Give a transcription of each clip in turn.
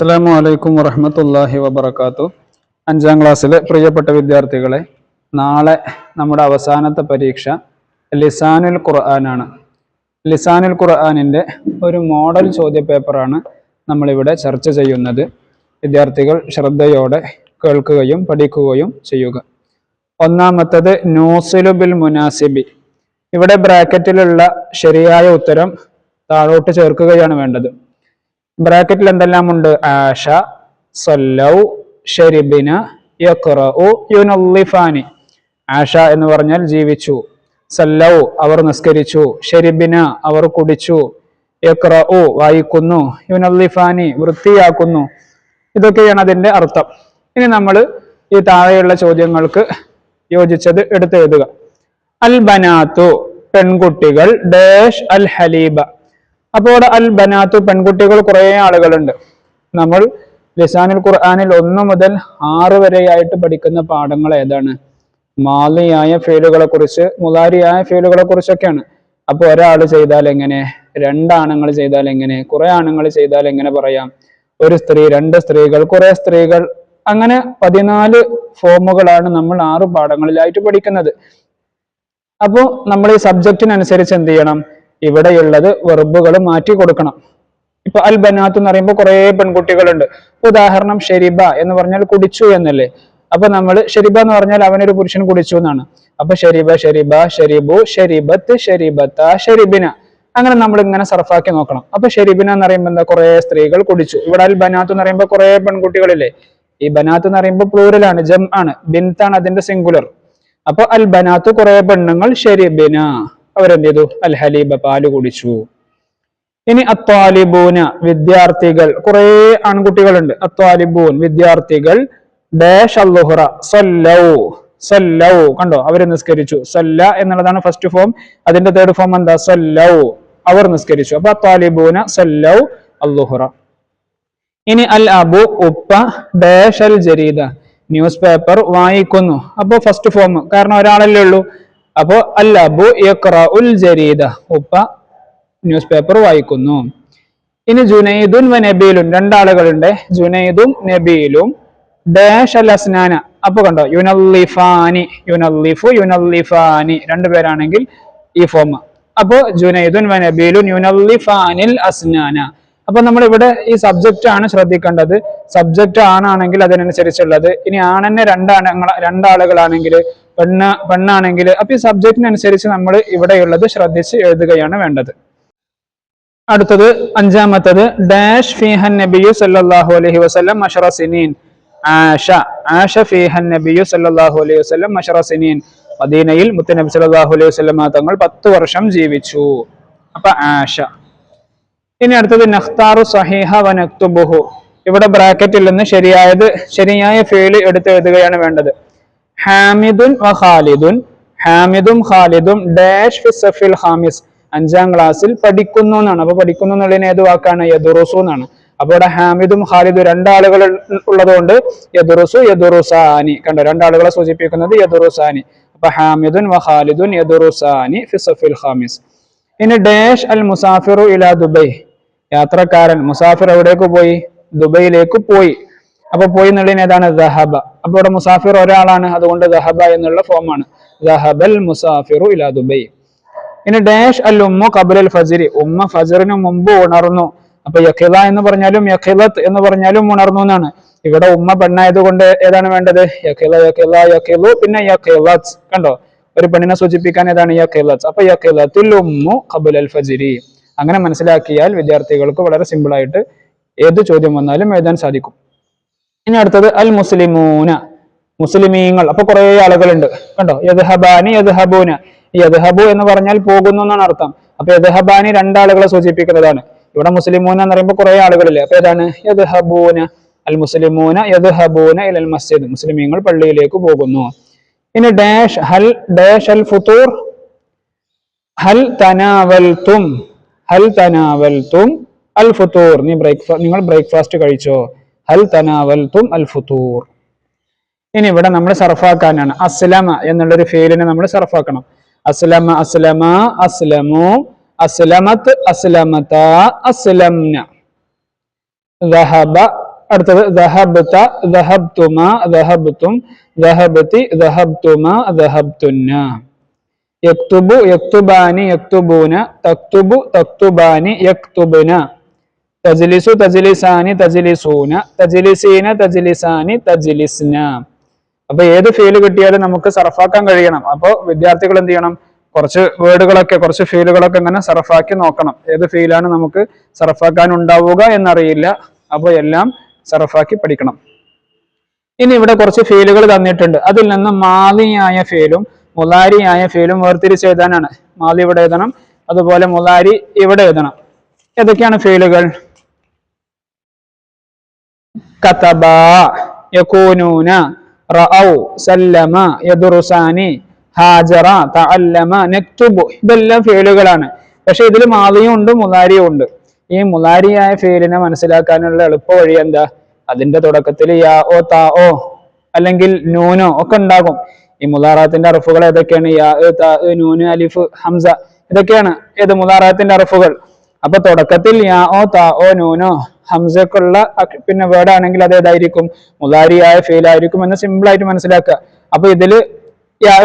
അസ്സലാമു വലൈക്കും വറഹമത്തല്ലാഹി വബർക്കാത്തു അഞ്ചാം ക്ലാസ്സിലെ പ്രിയപ്പെട്ട വിദ്യാർത്ഥികളെ നാളെ നമ്മുടെ അവസാനത്തെ പരീക്ഷ ലിസാനുൽ ഖുർആനാണ്. ലിസാനുൽ ഖുർആാനിന്റെ ഒരു മോഡൽ ചോദ്യപേപ്പറാണ് നമ്മളിവിടെ ചർച്ച ചെയ്യുന്നത്. വിദ്യാർത്ഥികൾ ശ്രദ്ധയോടെ കേൾക്കുകയും പഠിക്കുകയും ചെയ്യുക. ഒന്നാമത്തത് നൂസിലു ബിൽ മുനാസിബി. ഇവിടെ ബ്രാക്കറ്റിലുള്ള ശരിയായ ഉത്തരം താഴോട്ട് ചേർക്കുകയാണ് വേണ്ടത്. ബ്രാക്കറ്റിൽ എന്തെല്ലാം ഉണ്ട്? ആഷ സല്ലൗ ഷരിബിന യുനല്ലിഫാനി. ആഷ എന്ന് പറഞ്ഞാൽ ജീവിച്ചു. സല്ലൗ അവർ നിസ്കരിച്ചു. ഷെരിബിന അവർ കുടിച്ചു. യഖ്റഉ വായിക്കുന്നു. യുനല്ലിഫാനി വൃത്തിയാക്കുന്നു. ഇതൊക്കെയാണ് അതിന്റെ അർത്ഥം. ഇനി നമ്മൾ ഈ താഴെയുള്ള ചോദ്യങ്ങൾക്ക് യോജിച്ചത് എടുത്തെഴുതുക. അൽ ബനാത്തു പെൺകുട്ടികൾ ഡേഷ് അൽ ഹലീബ അപ്പോൾ അൽ ബനാത്തു പെൺകുട്ടികൾ കുറേ ആളുകളുണ്ട്. നമ്മൾ ലിസാനുൽ ഖുർആനിൽ ഒന്ന് മുതൽ ആറ് വരെയായിട്ട് പഠിക്കുന്ന പാഠങ്ങൾ ഏതാണ്? മാലിയായ ഫീലുകളെ കുറിച്ച് മുലാരിയായ ഫീലുകളെ കുറിച്ചൊക്കെയാണ്. അപ്പൊ ഒരാൾ ചെയ്താൽ എങ്ങനെ? രണ്ടാണുങ്ങൾ ചെയ്താൽ എങ്ങനെ? കുറെ ആണുങ്ങൾ ചെയ്താൽ എങ്ങനെ പറയാം? ഒരു സ്ത്രീ രണ്ട് സ്ത്രീകൾ കുറെ സ്ത്രീകൾ. അങ്ങനെ പതിനാല് ഫോമുകളാണ് നമ്മൾ ആറ് പാഠങ്ങളിലായിട്ട് പഠിക്കുന്നത്. അപ്പോൾ നമ്മൾ ഈ സബ്ജക്റ്റിനനുസരിച്ച് എന്ത് ചെയ്യണം? ഇവിടെയുള്ളത് വെർബുകൾ മാറ്റി കൊടുക്കണം. ഇപ്പൊ അൽ ബനാത്ത് എന്ന് പറയുമ്പോൾ കുറെ പെൺകുട്ടികളുണ്ട്. ഉദാഹരണം ഷെരിബ എന്ന് പറഞ്ഞാൽ കുടിച്ചു എന്നല്ലേ? അപ്പൊ നമ്മൾ ഷെരിബ എന്ന് പറഞ്ഞാൽ അവനൊരു പുരുഷൻ കുടിച്ചു എന്നാണ്. അപ്പൊ ഷെരിബ ഷെരിബ ഷെരിബു ഷെരിബത്ത് ഷെരിബത്ത ഷെരിബിന. അങ്ങനെ നമ്മൾ ഇങ്ങനെ സർഫാക്കി നോക്കണം. അപ്പൊ ഷെരിബിന എന്ന് പറയുമ്പോൾ എന്താ? കുറെ സ്ത്രീകൾ കുടിച്ചു. ഇവിടെ അൽ ബനാത്ത് എന്ന് പറയുമ്പോൾ കുറെ പെൺകുട്ടികളില്ലേ? ഈ ബനാത്ത് എന്ന് പറയുമ്പോൾ ആണ് ജം ആണ് ബിൻത്താണ് അതിന്റെ സിംഗുലർ അപ്പൊ അൽ ബനാത്ത് കുറെ പെണ്ണുങ്ങൾ ഷെരിബിന. അവരെന്ത് ചെയ്തു അൽ ഹലീബ പാൽ കുടിച്ചു. ഇനി അത്വാലിബൂന വിദ്യാർത്ഥികൾ കുറെ ആൺകുട്ടികളുണ്ട്. അത്വാലിബൂൻ വിദ്യാർത്ഥികൾ കണ്ടോ? അവർ നിസ്കരിച്ചു. സല്ല എന്നുള്ളതാണ് ഫസ്റ്റ് ഫോം അതിന്റെ തേർഡ് ഫോം എന്താ? സല്ലൗ. അവർ നിസ്കരിച്ചു. അപ്പൊ അത്വാലിബൂന സല്ല അല്ലുഹുറ ഇനി അൽ അബു ഉപ്പ ഡാഷ് അൽ ജരീദ. ന്യൂസ് പേപ്പർ വായിക്കുന്നു. അപ്പൊ ഫസ്റ്റ് ഫോം കാരണം ഒരാളല്ലേ ഉള്ളൂ. അപ്പോ അല്ല അബു ഉൽ ജരീദ. ഉപ്പ ന്യൂസ് പേപ്പർ വായിക്കുന്നു. ഇനി ജുനൈദുൻ വ നബീലും രണ്ടാളുകളുണ്ട്. ജുനൈദും നബീലും. ഡാഷ് അൽ അസ്നാന. അപ്പൊ കണ്ടോ? യുനല്ലിഫാനി. യുനല്ലിഫു യുനല്ലിഫാനി. രണ്ടുപേരാണെങ്കിൽ ഈ ഫോം അപ്പോ ജുനൈദുൻ വ നബീലും യുനല്ലിഫാനിൽ അസ്നാന. അപ്പൊ നമ്മൾ ഇവിടെ ഈ സബ്ജക്റ്റ് ആണ് ശ്രദ്ധിക്കേണ്ടത്. സബ്ജക്റ്റ് ആണാണെങ്കിൽ അതിനനുസരിച്ചുള്ളത്. ഇനി ആണെന്നെ രണ്ടാണ് രണ്ടാളുകളാണെങ്കിൽ പെണ്ണ് പെണ്ണാണെങ്കിൽ അപ്പൊ ഈ സബ്ജക്റ്റിനനുസരിച്ച് നമ്മൾ ഇവിടെയുള്ളത് ശ്രദ്ധിച്ച് എഴുതുകയാണ് വേണ്ടത്. അടുത്തത് അഞ്ചാമത്തത് ഡാഷ് ഫിഹൻ നബിയു സല്ലാഹു അലഹി വസ്ലം അഷറസിനീൻ ആഷ ആഷ ഫിഹൻ നബിയു സല്ലാഹു അലൈഹി വസ്ലം അഷറസിനീൻ മദീനയിൽ മുത്തനബി സല്ലാഹു അലൈഹി വസ്ലം തങ്ങൾ പത്ത് വർഷം ജീവിച്ചു. അപ്പൊ ആഷ. ഇനി അടുത്തത് നഖ്താറു സഹീഹ വ നക്തുബുഹു. ഇവിടെ ബ്രാക്കറ്റിൽ നിന്ന് ശരിയായത് ശരിയായ ഫീൽ എടുത്ത് എഴുതുകയാണ് വേണ്ടത്. ഹാമിദുൻ വ ഖാലിദുൻ. ഹാമിദും ഖാലിദും ഡാഷ് ഫി സഫിൽ ഹാമിസ് അഞ്ചാം ക്ലാസ്സിൽ പഠിക്കുന്നു എന്നാണ്. അപ്പൊ പഠിക്കുന്നു എന്നുള്ളതിന് ഏത് വാക്കാണ്? യദുറുസു എന്നാണ്. അപ്പൊ ഇവിടെ ഹാമിദും ഖാലിദും രണ്ടാളുകൾ ഉള്ളതുകൊണ്ട് യദുറുസു യദുറുസാനി. കണ്ടോ? രണ്ടാളുകളെ സൂചിപ്പിക്കുന്നത് യദുറുസാനി. അപ്പൊ ഹാമിദുൻ വ ഖാലിദുൻ യദുറുസാനി ഫി സഫിൽ ഹാമിസ് ഇനി ഡാഷ് അൽ മുസാഫിറു ഇലാ ദുബൈ. യാത്രക്കാരൻ മുസാഫിർ എവിടേക്ക് പോയി? ദുബൈയിലേക്ക് പോയി. അപ്പൊ പോയി എന്നുള്ളതിന് ഏതാണ്? ദഹബ. അപ്പൊ ഇവിടെ മുസാഫിർ ഒരാളാണ്. അതുകൊണ്ട് ദഹബ എന്നുള്ള ഫോമാണ് ദഹബൽ മുസാഫിറു ഇലാ ദുബൈ. ഇനി ഡാഷ് അൽ ഉമ്മു കബുൽ ഫജിരി. ഉമ്മ ഫജറിന് മുമ്പ് ഉണർന്നു. അപ്പൊ യഖിദ എന്ന് പറഞ്ഞാലും യഖിദത്ത് എന്ന് പറഞ്ഞാലും ഉണർന്നു എന്നാണ്. ഇവിടെ ഉമ്മ പെണ്ണായത് കൊണ്ട് ഏതാണ് വേണ്ടത്? യഖില യഖില യഖിലു പിന്നെ യഖിലത്ത് കണ്ടോ? ഒരു പെണ്ണിനെ സൂചിപ്പിക്കാൻ ഏതാണ്? യഖിലത്ത് അപ്പൊ യഖിലത്തുൽ ഉമ്മു കബുൽ അൽ ഫജിരി. അങ്ങനെ മനസ്സിലാക്കിയാൽ വിദ്യാർത്ഥികൾക്ക് വളരെ സിമ്പിൾ ആയിട്ട് ഏത് ചോദ്യം വന്നാലും എഴുതാൻ സാധിക്കും. ഇനി അടുത്തത് അൽ മുസ്ലിമൂന മുസ്ലിമീങ്ങൾ. അപ്പൊ കുറെ ആളുകളുണ്ട്. കണ്ടോ? യദ്ഹബാനി യദ്ഹബൂന. യദ്ഹബു എന്ന് പറഞ്ഞാൽ പോകുന്നു എന്നാണ് അർത്ഥം. അപ്പൊ യദ്ഹബാനി രണ്ടാളുകളെ സൂചിപ്പിക്കുന്നതാണ്. ഇവിടെ മുസ്ലിമൂന എന്ന് പറയുമ്പോൾ കുറെ ആളുകളില്ലേ? അപ്പൊ ഏതാണ്? യദ്ഹബൂന. അൽ മുസ്ലിമൂന യദ്ഹബൂന ഇലൽ മസ്ജിദ്. മുസ്ലിമീങ്ങൾ പള്ളിയിലേക്ക് പോകുന്നു. ഇനി ഡാഷ് ഹൽ ഡാഷ് അൽ ഫുത്തൂർ. ഹൽ തനാവൽത്തും ഹൽ തനാവൽത്തും അൽ ഫുത്തൂർ. നീ ബ്രേക്ക്ഫാസ്റ്റ് നിങ്ങൾ ബ്രേക്ക്ഫാസ്റ്റ് കഴിച്ചോ? അൽ ഇനി ഇവിടെ നമ്മൾ സർഫാക്കാനാണ്. അസ്ലമ എന്നുള്ളൊരു ഫീലിനെ നമ്മൾ സർഫാക്കണം. അസ്ലമ അസ്ലമ അസ്ലമു അസ്ലമത്ത് അസ്ലമത അസ്ലംന. അടുത്തത് തജ്ലിസു തജ്ലിസാനി തജ്ലിസൂന തജ്ലിസീന തജ്ലിസാനി തജ്ലിസ്ന. അപ്പൊ ഏത് ഫീൽ കിട്ടിയാലും നമുക്ക് സർഫാക്കാൻ കഴിയണം. അപ്പോൾ വിദ്യാർത്ഥികൾ എന്ത് ചെയ്യണം? കുറച്ച് വേർഡുകളൊക്കെ കുറച്ച് ഫീലുകളൊക്കെ ഇങ്ങനെ സർഫാക്കി നോക്കണം. ഏത് ഫീലാണ് നമുക്ക് സർഫാക്കാൻ ഉണ്ടാവുക എന്നറിയില്ല. അപ്പോൾ എല്ലാം സർഫാക്കി പഠിക്കണം. ഇനി ഇവിടെ കുറച്ച് ഫീലുകൾ തന്നിട്ടുണ്ട്. അതിൽ നിന്ന് മാലിയായ ഫീലും മുലാരിയായ ഫീലും വേർതിരിച്ച് എഴുതാനാണ്. മാലി ഇവിടെ എഴുതണം അതുപോലെ മുലാരി ഇവിടെ എഴുതണം. ഏതൊക്കെയാണ് ഫീലുകൾ കതബ യകൂനൂന റഔ സല്ലമ യദുറുസാനി ഹാജറ തഅല്ലമ നക്തുബു ഇതെല്ലാം ഫീലുകളാണ്. പക്ഷെ ഇതിൽ മാലിയും ഉണ്ട് മുലാരിയും ഉണ്ട്. ഈ മുലാരിയായ ഫീലിനെ മനസ്സിലാക്കാനുള്ള എളുപ്പ വഴി എന്താ? അതിന്റെ തുടക്കത്തിൽ യാ ഓ താ ഓ അല്ലെങ്കിൽ നൂനോ ഒക്കെ ഉണ്ടാകും. ഈ മുലാറാത്തിന്റെ അറഫുകൾ ഏതൊക്കെയാണ്? യാ താ നൂന് അലിഫ് ഹംസ ഇതൊക്കെയാണ് ഏത് മുലാറാത്തിന്റെ അറഫുകൾ? അപ്പൊ തുടക്കത്തിൽ യാ ഓ താ ഓ നൂനോ ഹംസക്കുള്ള പിന്നെ വേർഡ് ആണെങ്കിൽ അത് ഏതായിരിക്കും? മുലാരിയായ ഫീൽ ആയിരിക്കും എന്ന് സിമ്പിൾ ആയിട്ട് മനസ്സിലാക്കുക. അപ്പൊ ഇതിൽ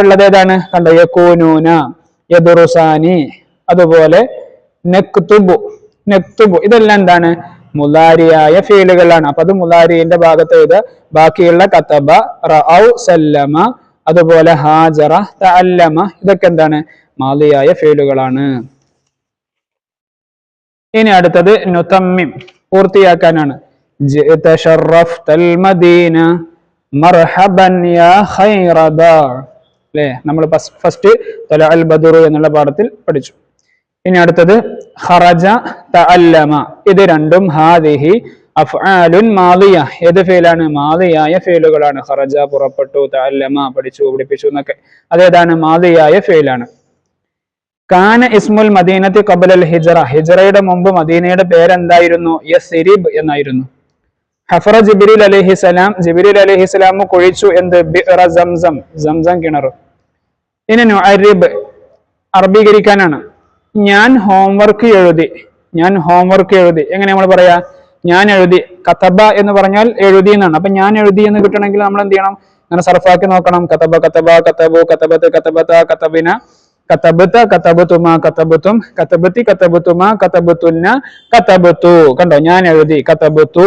ഉള്ളത് ഏതാണ്? കണ്ടോ? യക്കൂനൂന യദുറുസാനി അതുപോലെ നെക്തുബു. നെക്തുബു. ഇതെല്ലാം എന്താണ്? മുലാരിയായ ഫീലുകളാണ് അപ്പൊ അത് മുലാരിന്റെ ഭാഗത്ത് ഇത് ബാക്കിയുള്ള കത്തബ റഔ സല്ലമ അതുപോലെ ഹാജറ തല്ലമ ഇതൊക്കെ എന്താണ്? മാലിയായ ഫീലുകളാണ് ഇനി അടുത്തത് നുതമ്മിം. പൂർത്തിയാക്കാനാണ്. അല്ലേ നമ്മൾ ഫസ്റ്റ് തല അൽ ബദറു എന്നുള്ള പാഠത്തിൽ പഠിച്ചു. ഇനി അടുത്തത് ഖറജ തഅല്ലമ. ഇത് രണ്ടും ഹാദിഹി അഫ്ആലുൻ മാദിയ. ഏത് ഫേലാണ്? മാദിയായ ഫേലുകളാണ്. ഖറജ പുറപ്പെട്ടു തഅല്ലമ പഠിച്ചു പഠിപ്പിച്ചു എന്നൊക്കെ. അതേതാണ്? മാദിയായ ഫീലാണ്. കാന ഇസ്മുൽ മദീനത്തി കബലൽ ഹിജറ. ഹിജറയുടെ മുമ്പ് മദീനയുടെ പേരെന്തായിരുന്നു? യസിരിബ് എന്നായിരുന്നു. ഹഫറ ജിബിരിൽ അലഹിസലാം ജിബിരിൽ അലഹിസലാം കുഴിച്ചു എന്ത്? ബിഅറ സംസം സംസം കിണർ. ഇനി നുഅരിബ് അറബീകരിക്കാനാണ്. ഞാൻ ഹോംവർക്ക് എഴുതി ഞാൻ ഹോംവർക്ക് എഴുതി. എങ്ങനെ നമ്മൾ പറയാ? ഞാൻ എഴുതി. കത്തബ എന്ന് പറഞ്ഞാൽ എഴുതി എന്നാണ്. അപ്പൊ ഞാൻ എഴുതി എന്ന് കിട്ടണമെങ്കിൽ നമ്മൾ എന്ത് ചെയ്യണം? അങ്ങനെ സർഫാക്കി നോക്കണം. കത്തബ കത്തബ കത്തബു കത്തബത്ത് കത്തബത്ത കത്തബിന കത്തബത്ത കത്തബത്തുമ കത്തബത്തും കത്തബത്തി കത്തബത്തുമ കത്തബത്തുന്ന കത്തബത്തു കണ്ടോ ഞാൻ എഴുതി കത്തബത്തു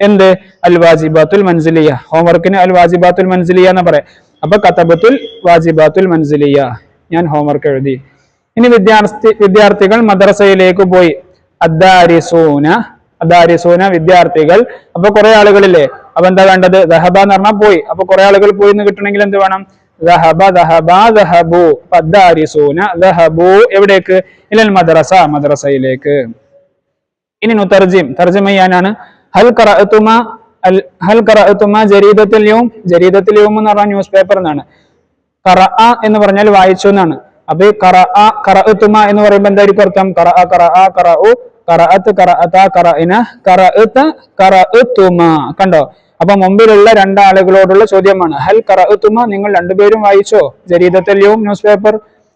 എന്ത് അൽ വാജിബാത്തുൽ മൻസിലിയ ഹോംവർക്കിന് അൽ മൻസിലിയ എന്ന് പറയാം അപ്പൊ കത്തബത്തുൽ വാജിബാത്തുൽ മൻസിലിയ ഞാൻ ഹോംവർക്ക് എഴുതി ഇനി വിദ്യാർത്ഥി വിദ്യാർത്ഥികൾ മദ്രസയിലേക്ക് പോയി അദ്ദാരിസൂന അദ്ദാരിസൂന വിദ്യാർത്ഥികൾ അപ്പൊ കുറെ ആളുകളില്ലേ അപ്പൊ എന്താ വേണ്ടത് ദഹബ എന്ന് പറഞ്ഞാൽ പോയി. അപ്പൊ കുറെ ആളുകൾ പോയി എന്ന് കിട്ടണമെങ്കിൽ എന്ത് വേണം? എവിടേക്ക്? ഇലൽ മദ്രസ മദ്രസയിലേക്ക്. ഇനി തർജിം തർജിമ ചെയ്യാനാണ്. ഹൽ ഖറഅതുമ ഹൽ ഖറഅതുമ ജരീദത്തുൽ യൗം. ജരീദത്തുൽ യൗം എന്ന് പറഞ്ഞ ന്യൂസ് പേപ്പർ എന്നാണ്. ഖറഅ എന്ന് പറഞ്ഞാൽ വായിച്ചു എന്നാണ്. അപ്പൊ ഈ ഖറഅ ഖറഅതുമ എന്ന് പറയുമ്പോൾ എന്തായിരിക്കും അർത്ഥം? ഖറഅ ഖറഅ ഖറഉ. ഖറഅത്ത് ഖറഅത ഖറഇന ഖറഅത ഖറഅതുമ. കണ്ടോ? അപ്പൊ മുമ്പിലുള്ള രണ്ടാളുകളോടുള്ള ചോദ്യമാണ് ഹൽ കറത്തുമ നിങ്ങൾ രണ്ടുപേരും വായിച്ചോ? ജരീദത്തുൽ യൗം ന്യൂസ് പേപ്പർ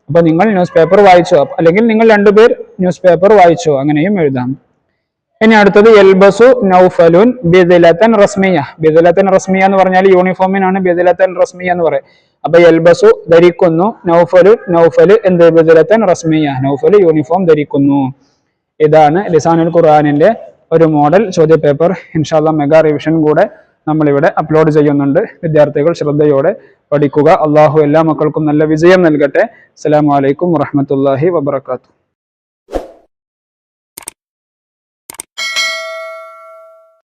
അപ്പൊ നിങ്ങൾ ന്യൂസ് പേപ്പർ വായിച്ചോ അല്ലെങ്കിൽ നിങ്ങൾ രണ്ടുപേർ ന്യൂസ് പേപ്പർ വായിച്ചോ? അങ്ങനെയും എഴുതാം. ഇനി അടുത്തത് എൽബസു നൗഫലുൻ ബിദിലത്തൻ റസ്മിയ. ബിദിലത്തൻ റസ്മിയ എന്ന് പറഞ്ഞാൽ യൂണിഫോമിനാണ് ബിദിലത്തൻ റസ്മിയ എന്ന് പറയും. അപ്പൊ എൽബസു ധരിക്കുന്നു നൗഫലു നൗഫൽ എന്ത്? ബിദിലത്തൻ റസ്മിയ. നൗഫൽ യൂണിഫോം ധരിക്കുന്നു. ഇതാണ് ലിസാനുൽ ഖുർആാനിന്റെ ഒരു മോഡൽ ചോദ്യപേപ്പർ. ഇൻഷാല്ല മെഗാ റിവിഷൻ കൂടെ നമ്മളിവിടെ അപ്ലോഡ് ചെയ്യുന്നുണ്ട്. വിദ്യാർത്ഥികൾ ശ്രദ്ധയോടെ പഠിക്കുക. അള്ളാഹു എല്ലാ മക്കൾക്കും നല്ല വിജയം നൽകട്ടെ. അസ്സലാമു അലൈക്കും വറഹ്മത്തുള്ളാഹി വബറകാതുഹു.